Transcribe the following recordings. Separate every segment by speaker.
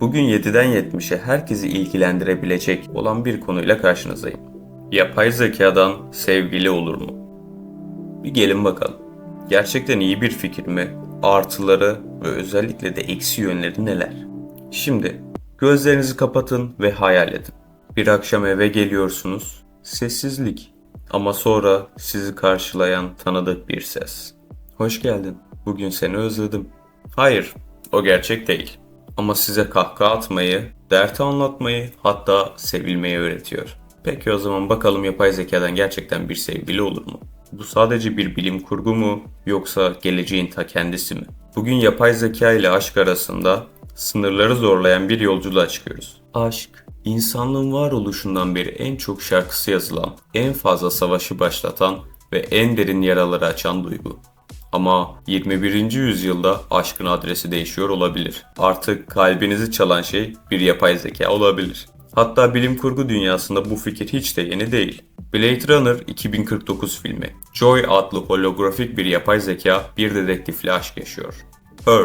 Speaker 1: Bugün 7'den 70'e herkesi ilgilendirebilecek olan bir konuyla karşınızdayım. Yapay zekadan sevgili olur mu? Bir gelin bakalım. Gerçekten iyi bir fikir mi? Artıları ve özellikle de eksi yönleri neler? Şimdi gözlerinizi kapatın ve hayal edin. Bir akşam eve geliyorsunuz. Sessizlik. Ama sonra sizi karşılayan tanıdık bir ses. Hoş geldin. Bugün seni özledim. Hayır, o gerçek değil. Ama size kahkaha atmayı, dert anlatmayı, hatta sevilmeyi öğretiyor. Peki o zaman bakalım yapay zekadan gerçekten bir sevgili olur mu? Bu sadece bir bilim kurgu mu yoksa geleceğin ta kendisi mi? Bugün yapay zeka ile aşk arasında sınırları zorlayan bir yolculuğa çıkıyoruz. Aşk, insanlığın varoluşundan beri en çok şarkısı yazılan, en fazla savaşı başlatan ve en derin yaraları açan duygu. Ama 21. yüzyılda aşkın adresi değişiyor olabilir. Artık kalbinizi çalan şey bir yapay zeka olabilir. Hatta bilim kurgu dünyasında bu fikir hiç de yeni değil. Blade Runner 2049 filmi. Joy adlı holografik bir yapay zeka bir dedektifle aşk yaşıyor. Her,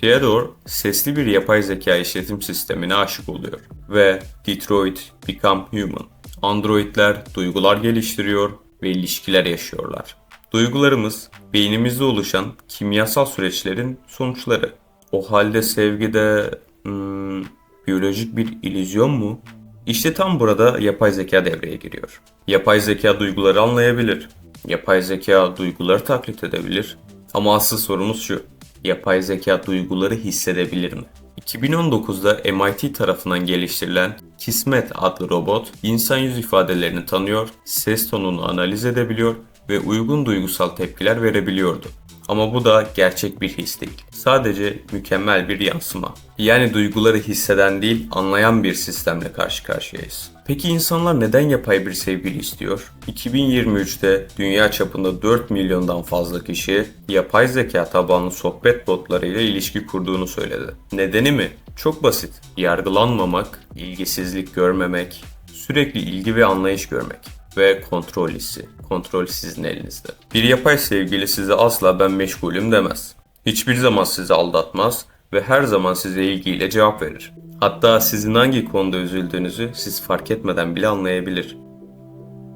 Speaker 1: Theodore sesli bir yapay zeka işletim sistemine aşık oluyor ve Detroit Become Human. Androidler duygular geliştiriyor ve ilişkiler yaşıyorlar. Duygularımız beynimizde oluşan kimyasal süreçlerin sonuçları. O halde sevgide hmm, biyolojik bir illüzyon mu? İşte tam burada yapay zeka devreye giriyor. Yapay zeka duyguları anlayabilir. Yapay zeka duyguları taklit edebilir. Ama asıl sorumuz şu. Yapay zeka duyguları hissedebilir mi? 2019'da MIT tarafından geliştirilen Kismet adlı robot insan yüz ifadelerini tanıyor, ses tonunu analiz edebiliyor ve uygun duygusal tepkiler verebiliyordu. Ama bu da gerçek bir his değil. Sadece mükemmel bir yansıma. Yani duyguları hisseden değil, anlayan bir sistemle karşı karşıyayız. Peki insanlar neden yapay bir sevgili istiyor? 2023'te dünya çapında 4 milyondan fazla kişi yapay zeka tabanlı sohbet botlarıyla ilişki kurduğunu söyledi. Nedeni mi? Çok basit. Yargılanmamak, ilgisizlik görmemek, sürekli ilgi ve anlayış görmek ve kontrol hissi. Kontrol sizin elinizde. Bir yapay sevgili size asla ben meşgulüm demez. Hiçbir zaman sizi aldatmaz ve her zaman size ilgiyle cevap verir. Hatta sizin hangi konuda üzüldüğünüzü siz fark etmeden bile anlayabilir.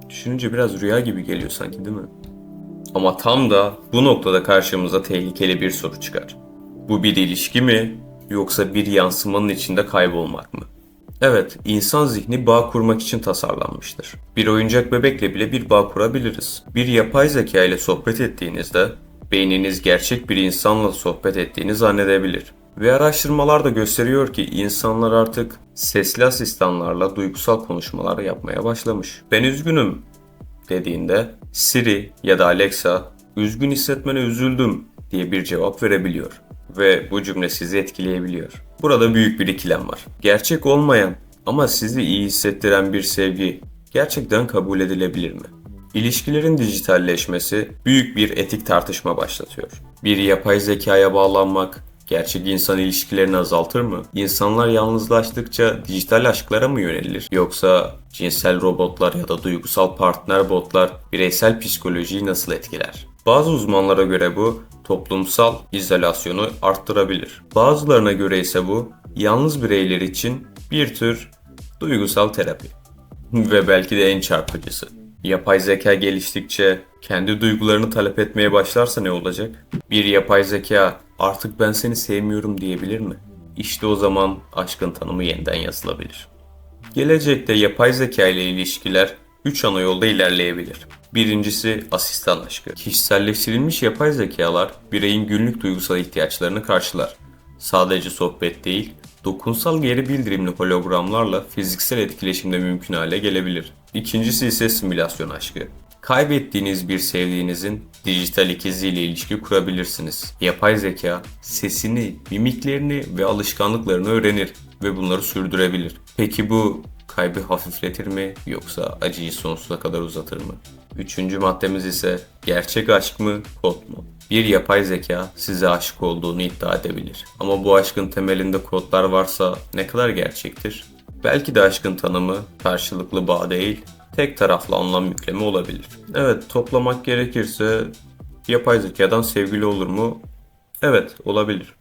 Speaker 1: Düşününce biraz rüya gibi geliyor sanki değil mi? Ama tam da bu noktada karşımıza tehlikeli bir soru çıkar. Bu bir ilişki mi yoksa bir yansımanın içinde kaybolmak mı? Evet, insan zihni bağ kurmak için tasarlanmıştır. Bir oyuncak bebekle bile bir bağ kurabiliriz. Bir yapay zeka ile sohbet ettiğinizde beyniniz gerçek bir insanla sohbet ettiğini zannedebilir. Ve araştırmalar da gösteriyor ki insanlar artık sesli asistanlarla duygusal konuşmalar yapmaya başlamış. Ben üzgünüm dediğinde Siri ya da Alexa üzgün hissetmene üzüldüm diye bir cevap verebiliyor ve bu cümle sizi etkileyebiliyor. Burada büyük bir ikilem var. Gerçek olmayan ama sizi iyi hissettiren bir sevgi gerçekten kabul edilebilir mi? İlişkilerin dijitalleşmesi büyük bir etik tartışma başlatıyor. Bir yapay zekaya bağlanmak gerçek insan ilişkilerini azaltır mı? İnsanlar yalnızlaştıkça dijital aşklara mı yönelir? Yoksa cinsel robotlar ya da duygusal partner botlar bireysel psikolojiyi nasıl etkiler? Bazı uzmanlara göre bu toplumsal izolasyonu arttırabilir. Bazılarına göre ise bu yalnız bireyler için bir tür duygusal terapi. Ve belki de en çarpıcısı. Yapay zeka geliştikçe kendi duygularını talep etmeye başlarsa ne olacak? Bir yapay zeka artık ben seni sevmiyorum diyebilir mi? İşte o zaman aşkın tanımı yeniden yazılabilir. Gelecekte yapay zeka ile ilişkiler 3 ana yolda ilerleyebilir. Birincisi asistan aşkı. Kişiselleştirilmiş yapay zekalar bireyin günlük duygusal ihtiyaçlarını karşılar. Sadece sohbet değil, dokunsal geri bildirimli hologramlarla fiziksel etkileşim de mümkün hale gelebilir. İkincisi ise simülasyon aşkı. Kaybettiğiniz bir sevdiğinizin dijital ikiziyle ilişki kurabilirsiniz. Yapay zeka sesini, mimiklerini ve alışkanlıklarını öğrenir ve bunları sürdürebilir. Peki bu kaybı hafifletir mi yoksa acıyı sonsuza kadar uzatır mı? Üçüncü maddemiz ise gerçek aşk mı, kod mu? Bir yapay zeka size aşık olduğunu iddia edebilir. Ama bu aşkın temelinde kodlar varsa ne kadar gerçektir? Belki de aşkın tanımı karşılıklı bağ değil, tek taraflı anlam yükleme olabilir. Evet, toplamak gerekirse yapay zekadan sevgili olur mu? Evet, olabilir.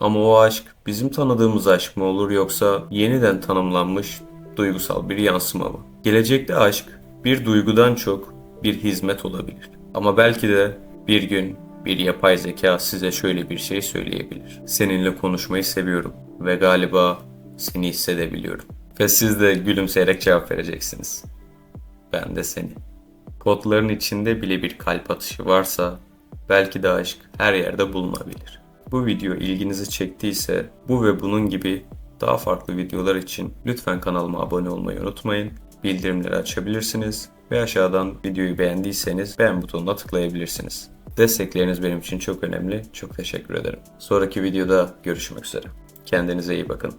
Speaker 1: Ama o aşk bizim tanıdığımız aşk mı olur yoksa yeniden tanımlanmış duygusal bir yansıma mı? Gelecekte aşk bir duygudan çok bir hizmet olabilir. Ama belki de bir gün bir yapay zeka size şöyle bir şey söyleyebilir. Seninle konuşmayı seviyorum ve galiba seni hissedebiliyorum. Ve siz de gülümseyerek cevap vereceksiniz. Ben de seni. Kodların içinde bile bir kalp atışı varsa belki de aşk her yerde bulunabilir. Bu video ilginizi çektiyse bu ve bunun gibi daha farklı videolar için lütfen kanalıma abone olmayı unutmayın. Bildirimleri açabilirsiniz ve aşağıdan videoyu beğendiyseniz beğen butonuna tıklayabilirsiniz. Destekleriniz benim için çok önemli. Çok teşekkür ederim. Sonraki videoda görüşmek üzere. Kendinize iyi bakın.